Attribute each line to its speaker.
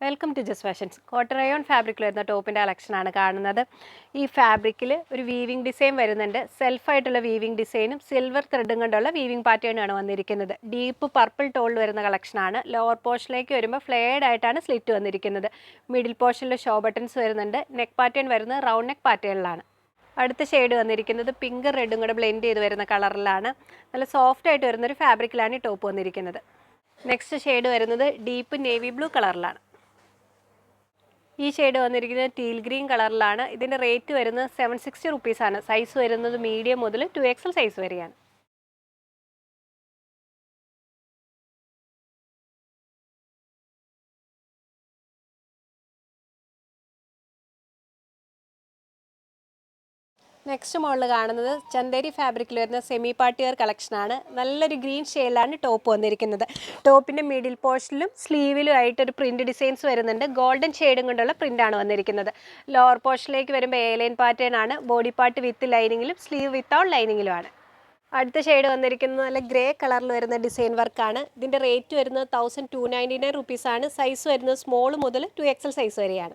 Speaker 1: Welcome to Jas fashions cotton rayon ഫാബ്രിക്കിൽ വരുന്ന ടോപ്പിന്റെ കളക്ഷനാണ് കാണുന്നത്. ഈ ഫാബ്രിക്കിൽ ഒരു വീവിംഗ് ഡിസൈൻ വരുന്നുണ്ട്. സെൽഫായിട്ടുള്ള വീവിംഗ് ഡിസൈനും സിൽവർ ത്രെഡും കൊണ്ടുള്ള വീവിംഗ് പാറ്റേണാണ് വന്നിരിക്കുന്നത്. ഡീപ്പ് പർപ്പിൾ ടോളിൽ വരുന്ന കളക്ഷനാണ് ലോവർ പോർഷനിലേക്ക് വരുമ്പോൾ ഫ്ലെയർഡ് ആയിട്ടാണ് സ്ലിറ്റ് വന്നിരിക്കുന്നത്. മിഡിൽ പോർഷനിൽ ഷോ ബട്ടൺസ് വരുന്നുണ്ട്. നെക്ക് പാറ്റേൺ വരുന്നത് റൗണ്ട് നെക്ക് പാറ്റേണിലാണ് അടുത്ത ഷെയ്ഡ് വന്നിരിക്കുന്നത് പിങ്ക് റെഡും കൂടെ ബ്ലെൻഡ് ചെയ്ത് വരുന്ന കളറിലാണ് നല്ല സോഫ്റ്റ് ആയിട്ട് വരുന്നൊരു ഫാബ്രിക്കിലാണ് ഈ ടോപ്പ് വന്നിരിക്കുന്നത്. നെക്സ്റ്റ് ഷെയ്ഡ് വരുന്നത് ഡീപ്പ് നേവി ബ്ലൂ കളറിലാണ് ഈ ഷെയ്ഡ് വന്നിരിക്കുന്നത് ടീൽ ഗ്രീൻ കളറിലാണ് ഇതിന്റെ റേറ്റ് വരുന്നത് സെവൻ സിക്സ്റ്റി റുപ്പീസാണ് സൈസ് വരുന്നത് മീഡിയം മുതൽ ടു എക്സൽ സൈസ് വരെയാണ്. നെക്സ്റ്റ് മോളിൽ കാണുന്നത് ചന്ദേരി ഫാബ്രിക്കിൽ വരുന്ന സെമി പാർട്ടിയർ കളക്ഷനാണ് നല്ലൊരു ഗ്രീൻ ഷെയിലാണ് ടോപ്പ് വന്നിരിക്കുന്നത്. ടോപ്പിന്റെ മിഡിൽ പോർഷനിലും സ്ലീവിലും ആയിട്ട് ഒരു പ്രിന്റ് ഡിസൈൻസ് വരുന്നുണ്ട്. ഗോൾഡൻ ഷെയ്ഡും കൊണ്ടുള്ള പ്രിന്റാണ് വന്നിരിക്കുന്നത്. ലോവർ പോർഷനിലേക്ക് വരുമ്പോൾ എ ലൈൻ പാറ്റേൺ ആണ്. ബോഡി പാർട്ട് വിത്ത് ലൈനിങ്ങിലും സ്ലീവ് വിത്തൗട്ട് ലൈനിങ്ങിലുമാണ് അടുത്ത ഷെയ്ഡ് വന്നിരിക്കുന്നത് നല്ല ഗ്രേ കളറിൽ വരുന്ന ഡിസൈൻ വർക്കാണ് ഇതിന്റെ റേറ്റ് വരുന്നത് തൗസൻഡ് ടു നയന്റി നയൻ റുപ്പീസാണ് സൈസ് വരുന്നത് സ്മോൾ മുതൽ ടു എക്സൽ സൈസ് വരെയാണ്.